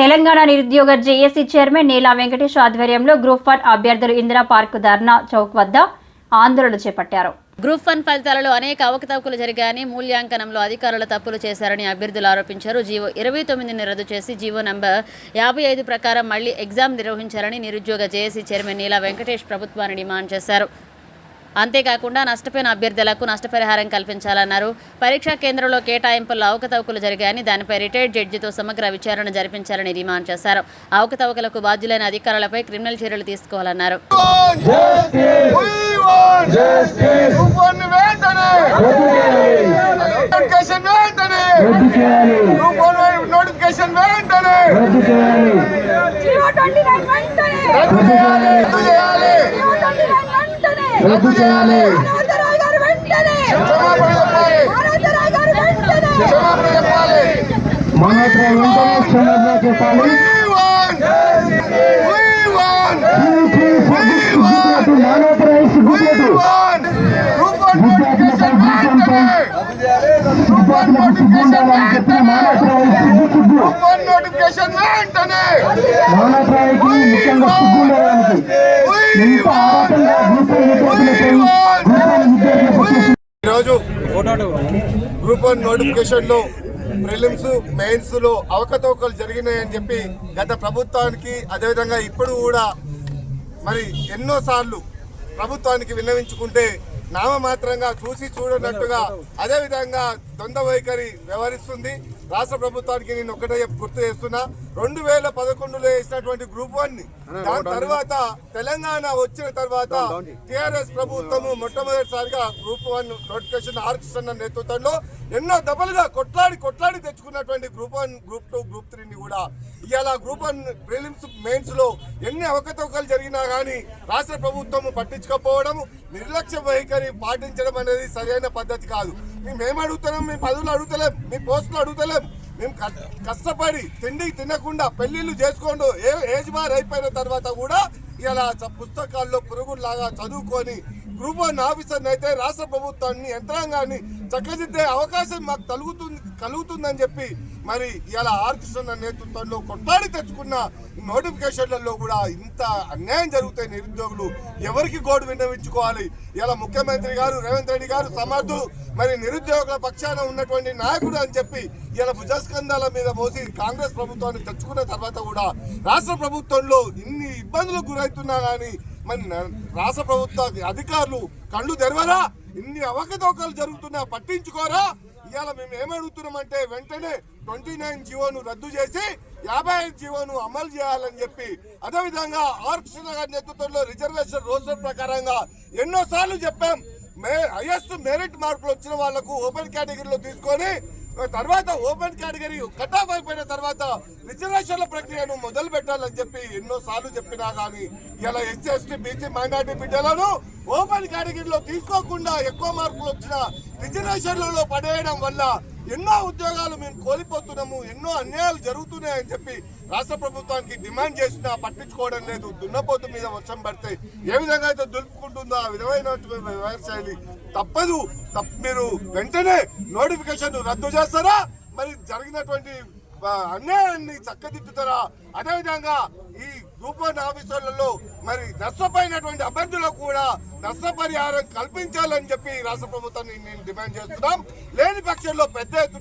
తెలంగాణ నిరుద్యోగ JAC chairman నీలా వెంకటేష్ ఆధ్వర్యంలో group one అభ్యర్థులు ఇందిరా పార్క్ ధర్నా చౌక్ వద్ద ఆందోళన చేపట్టారు. గ్రూప్ వన్ ఫలితాలలో అనేక అవకతవకలు జరిగాయని మూల్యాంకనంలో అధికారులు తప్పులు చేశారని అభ్యర్థులు ఆరోపించారు. జీవో ఇరవై తొమ్మిదిని రద్దు చేసి జీవో నంబర్ యాభై ఐదు ప్రకారం మళ్ళీ ఎగ్జామ్ నిర్వహించాలని నిరుద్యోగ జేఏసీ చైర్మన్ నీలా వెంకటేష్ ప్రభుత్వాన్ని డిమాండ్ చేశారు. అంతేకాకుండా నష్టపోయిన అభ్యర్థులకు నష్టపరిహారం కల్పించాలన్నారు. పరీక్షా కేంద్రంలో కేటాయింపుల్లో అవకతవకలు జరిగాయని దానిపై రిటైర్డ్ జడ్జితో సమగ్ర విచారణ జరిపించాలని డిమాండ్ చేశారు. అవకతవకలకు బాధ్యులైన అధికారులపై క్రిమినల్ చర్యలు తీసుకోవాలన్నారు. వెంటనే నోటిఫికేషన్ వెంటనే రద్దు చేయాలి మానవతరాయ్ గారు వెంటనే క్షమాపణ చెప్పాలి మానవతరాయ్ గారు వెంటనే క్షమాపణ చెప్పాలి మనోత్ర వెంటనే క్షమాపణ చెప్పాలి We won! We won! గుర్తుపెట్టు మనోత్ర We won! One నోటిఫికేషన్లో ప్రిలిమ్స్ మెయిన్స్లో అవకతవకలు జరిగినాయని చెప్పి గత ప్రభుత్వానికి అదేవిధంగా ఇప్పుడు కూడా మరి ఎన్నోసార్లు ప్రభుత్వానికి విన్నవించుకుంటే నామమాత్రంగా చూసి చూడనట్టుగా అదేవిధంగా ద్వంద్వ వైఖరి వ్యవహరిస్తుంది. రాష్ట్ర ప్రభుత్వానికి నేను ఒకటే గుర్తు చేస్తున్నా. రెండు వేల పదకొండులో వేసినటువంటి గ్రూప్ వన్ దాని తర్వాత తెలంగాణ వచ్చిన తర్వాత టిఆర్ఎస్ ప్రభుత్వము మొట్టమొదటిసారిగా group one notification R Krishna నేతృత్వంలో ఎన్నో దఫలుగా కొట్లాడి కొట్లాడి తెచ్చుకున్నటువంటి group one group two group త్రీని కూడా ఇవాళ గ్రూప్ వన్ ప్రిలిమ్స్ మెయిన్స్లో ఎన్ని అవకతవకలు జరిగినా కానీ రాష్ట్ర ప్రభుత్వం పట్టించుకోకపోవడం నిర్లక్ష్య వైఖరి పాటించడం అనేది సరైన పద్ధతి కాదు. మేము ఏం అడుగుతున్నాం మీ పదవులు అడుగుతలేం మీ పోస్టులు అడుగుతలేం. మేము కష్టపడి తిండి తినకుండా పెళ్ళిళ్ళు చేసుకోండు ఏ ఏజ్ బార్ అయిపోయిన తర్వాత కూడా ఇలా పుస్తకాల్లో పురుగుల్లాగా చదువుకొని గ్రూప్ వన్ అయితే రాష్ట్ర ప్రభుత్వాన్ని యంత్రాంగాన్ని చక్కదిద్దే అవకాశం మాకు కలుగుతుంది కలుగుతుందని చెప్పి మరి ఇలా ఆర్ నేతృత్వంలో కొట్లాడి తెచ్చుకున్న నోటిఫికేషన్లలో కూడా ఇంత అన్యాయం జరుగుతాయి నిరుద్యోగులు. ఎవరికి గోడు విన్నవించుకోవాలి? ఇలా ముఖ్యమంత్రి గారు రేవంత్ రెడ్డి గారు సమర్థు మరి నిరుద్యోగుల పక్షాన ఉన్నటువంటి నాయకుడు అని చెప్పి ఇలా భుజస్కంధాల మీద మోసి కాంగ్రెస్ ప్రభుత్వాన్ని తెచ్చుకున్న తర్వాత కూడా రాష్ట్ర ప్రభుత్వంలో ఇన్ని ఇబ్బందులకు గురవుతున్నా కానీ మరి రాష్ట్ర ప్రభుత్వ అధికారులు కళ్ళు తెరవరా? ఇన్ని అవకతవకలు జరుగుతున్నా పట్టించుకోరా? ఇవాళ మేము ఏమడుగుతున్నామంటే వెంటనే ట్వంటీ నైన్ జీవోను రద్దు చేసి యాభై ఐదు జీవోను అమలు చేయాలని చెప్పి అదేవిధంగా ఆర్ కృష్ణ గారి నేతృత్వంలో రిజర్వేషన్ రోజుల ప్రకారంగా ఎన్నో సార్లు చెప్పాం. మే హైయెస్ట్ మెరిట్ మార్కులు వచ్చిన వాళ్ళకు ఓపెన్ కేటగిరీలో తీసుకొని తర్వాత ఓపెన్ కేటగిరీ కట్ ఆఫ్ అయిపోయిన తర్వాత రిజర్వేషన్ల ప్రక్రియను మొదలు పెట్టాలని చెప్పి ఎన్నో సార్లు చెప్పినా కానీ ఇలా ఎస్సీ ఎస్టీ బీసీ మైనార్టీ బిడ్డలను ఓపెన్ కేటగిరీలో తీసుకోకుండా ఎక్కువ మార్కులు వచ్చిన రిజర్వేషన్లలో పడేయడం వల్ల ఎన్నో ఉద్యోగాలు మేము కోల్పోతున్నాము ఎన్నో అన్యాయాలు జరుగుతున్నాయని చెప్పి రాష్ట్ర ప్రభుత్వానికి డిమాండ్ చేసినా పట్టించుకోవడం లేదు. దున్నపోతు మీద వర్షం పడితే ఏ విధంగా అయితే దులుపుకుంటుందో ఆ విధమైన వ్యవహార శైలి తప్పదు మీరు వెంటనే నోటిఫికేషన్ రద్దు చేస్తారా? మరి జరిగినటువంటి అన్యాయాన్ని చక్కదిద్దుతారా? అదేవిధంగా గ్రూప్ వన్ ఆఫీసర్లలో మరి నష్టపోయినటువంటి అభ్యర్థులకు కూడా నష్టపరిహారం కల్పించాలని చెప్పి రాష్ట్ర ప్రభుత్వాన్ని నేను డిమాండ్ చేస్తున్నాం. లేని పక్షంలో పెద్ద ఎత్తున